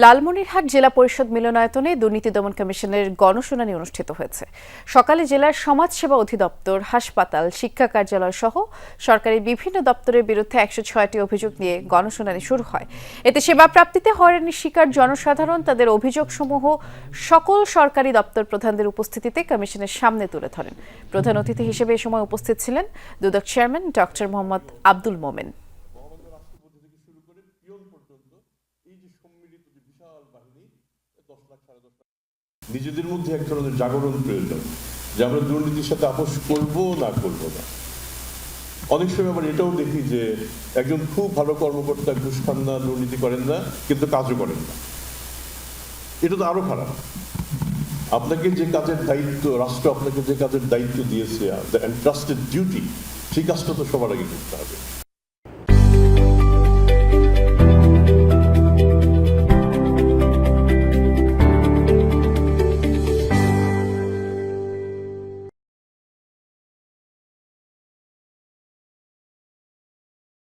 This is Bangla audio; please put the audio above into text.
লালমনিরহাট জেলা পরিষদ মিলনায়তনে দুর্নীতি দমন কমিশনের গণশুনানি অনুষ্ঠিত হয়েছে। সকালে জেলার সমাজসেবা অধিদপ্তর, হাসপাতাল, শিক্ষা কার্যালয় সহ সরকারি বিভিন্ন দপ্তরের বিরুদ্ধে একশো ছয়টি অভিযোগ নিয়ে গণশুনানি শুরু হয়। এতে সেবা প্রাপ্তিতে হয়রানির শিকার জনসাধারণ তাদের অভিযোগসমূহ সকল সরকারি দপ্তর প্রধানদের উপস্থিতিতে কমিশনের সামনে তুলে ধরেন। প্রধান অতিথি হিসেবে এ সময় উপস্থিত ছিলেন দুদক চেয়ারম্যান ডক্টর মোহাম্মদ আব্দুল মোমেন। নিজেদের মধ্যে এক ধরনের জাগরণ প্রয়োজন, যে আমরা দুর্নীতির সাথে আপোষ করব না করব না। অনেক সময় আবার এটাও দেখি যে একজন খুব ভালো কর্মকর্তা ঘুষ খান না, দুর্নীতি করেন না, কিন্তু কাজও করেন না। এটা তো আরও খারাপ। আপনাকে যে কাজের দায়িত্ব, রাষ্ট্র আপনাকে যে কাজের দায়িত্ব দিয়েছে ট্রাস্টেড ডিউটি সেই কাজটা তো সবার আগে করতে হবে।